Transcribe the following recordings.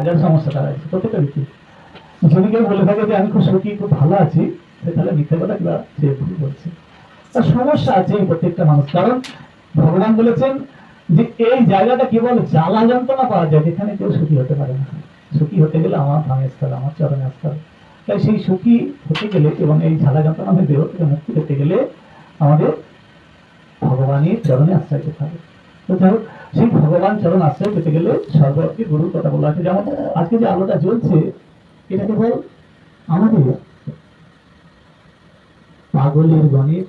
হাজার সমস্যা তারা আছে, প্রত্যেকটা ব্যক্তি। যদি কেউ বলে থাকে যে আমি খুব সুখী খুব ভালো আছি তাহলে মিথ্যে কথা কিংবা সে ভুল বলছে। তার সমস্যা আছে এই প্রত্যেকটা মানুষ। কারণ ভগবান বলেছেন যে এই জায়গাটা কেবল জ্বালা যন্ত্রণা পাওয়া যায়, যেখানে কেউ সুখী হতে পারে না। সুখী হতে গেলে আমার ধামে স্থল, আমার চরণে হবে তাই সেই সুখী হতে গেলে এবং এই ঝালা যন্ত্রণা দেহ থেকে মুক্তি পেতে গেলে আমাদের ভগবানের চরণে আশ্রয় পেতে হবে। তো যাই সেই ভগবান চরণ আশ্রয় পেতে গেলে সর্বত্রই গুরুর কথা বলা আছে যেমন আজকে যে আলোটা জ্বলছে, এটা কেবল আমাদের পাগলের গণের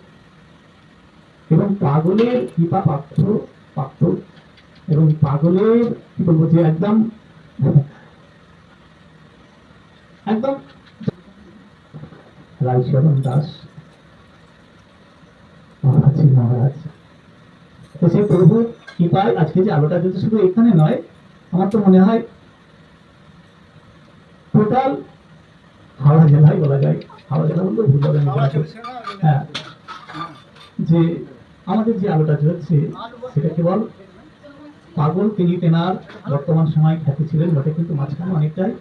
এবং পাগলের কৃপা পাত্র পাত্র এবং পাগলের, কি বলব যে একদম একদম রাইচরণ দাস মহারাজ মহারাজ। তো সেই প্রভু কৃপায় আজকে যে আলোটা জ্বলছে শুধু এখানে নয় আমার তো মনে হয় টোটাল হাওড়া জেলায় বলা যায় হাওড়া জেলা বলতে ভুল হবে হ্যাঁ যে আমাদের যে আলোটা জ্বলছে সেটা কেবল পাগল তিনি তেনার বর্তমান সময় খ্যাতি ছিলেন বটে কিন্তু মাঝখানে অনেকটাই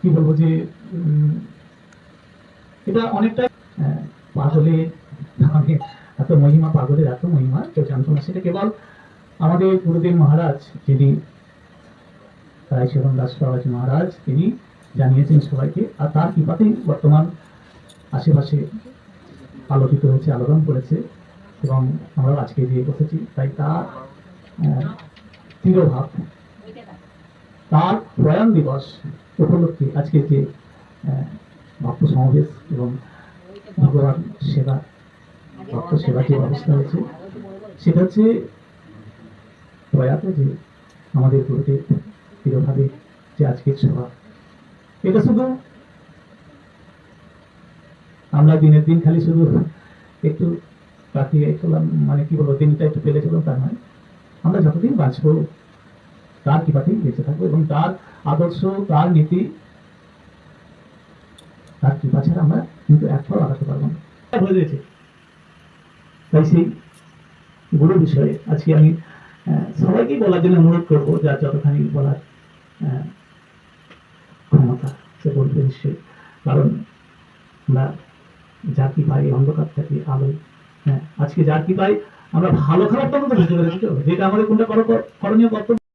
কি বলব যে উম, এটা অনেকটাই পাগলের মানে এত মহিমা, পাগলের এত মহিমা কেউ জানতো না, সেটা কেবল আমাদের গুরুদেব মহারাজ যিনি রায়চরণ দাস বাবাজ মহারাজ তিনি জানিয়েছেন সবাইকে, আর তার কৃপাতেই বর্তমান আশেপাশে আলোকিত হয়েছে, আলোড়ন করেছে, এবং আমরা আজকে যে বসেছি। তাই তার তিরোভাব, তার প্রয়াণ দিবস উপলক্ষে আজকে যে ভক্ত সমাবেশ এবং ভগবান সেবা ভক্ত সেবা যে ব্যবস্থা হয়েছে? সেটা হচ্ছে প্রয়াত যে আমাদের গুরুদেব তিরোভাবে যে আজকের সভা। এটা শুধু আমরা দিনের দিন খালি শুধু একটু কাটিয়ে চলাম মানে কি বলব, দিনটা একটু পেলে চলাম তা নয়। আমরা যতদিন বাঁচবো, তার কৃপাতেই বেঁচে থাকব এবং তার আদর্শ, তার নীতি, তার কৃপা ছাড়া আমরা কিন্তু এক ফল আগাতে পারব না। গেছে। তাই সেই গুরু বিষয়ে আজকে আমি সবাইকেই বলার জন্য অনুরোধ করব, যার যতখানি বলার ক্ষমতা সে বলবে নিশ্চয়ই। কারণ আমরা যার কি পাই, অন্ধকার থাকি আলো হ্যাঁ আজকে যার কি পাই, আমরা ভালো খারাপ তখন বুঝতে পেরেছি তো? যেটা আমাদের কোনটা করো- করণীয় কর্তব্য